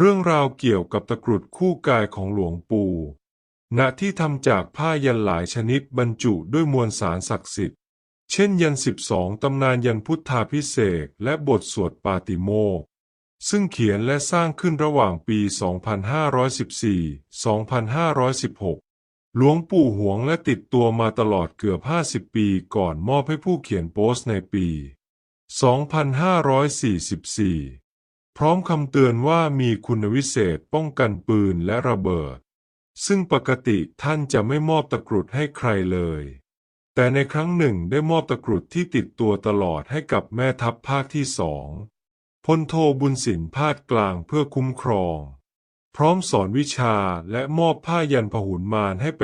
เรื่องราวเกี่ยวกับตะกรุดคู่กายของหลวงปู่ณที่ทำจากผ้ายันหลายชนิดบรรจุด้วยมวลสารศักดิ์สิทธิ์ เช่นยัน12ตำนานยันพุทธาพิเศษและบทสวดปาติโมกซึ่งเขียนและสร้างขึ้นระหว่างปี 2514-2516 หลวงปู่หวงและติดตัวมาตลอดเกือบ 50 ปีก่อนมอบให้ผู้เขียนโพสต์ในปี 2544 พร้อมคำเตือนว่ามีคุณวิเศษป้องกันปืนและระเบิด ซึ่งปกติท่านจะไม่มอบตะกรุดให้ใครเลย แต่ในครั้งหนึ่งได้มอบตะกรุดที่ติดตัวตลอดให้กับแม่ทัพภาคที่สองพลโทบุญสินพาดกลางเพื่อคุ้มครอง พร้อมสอนวิชาและมอบผ้ายันพหุนมารให้ไป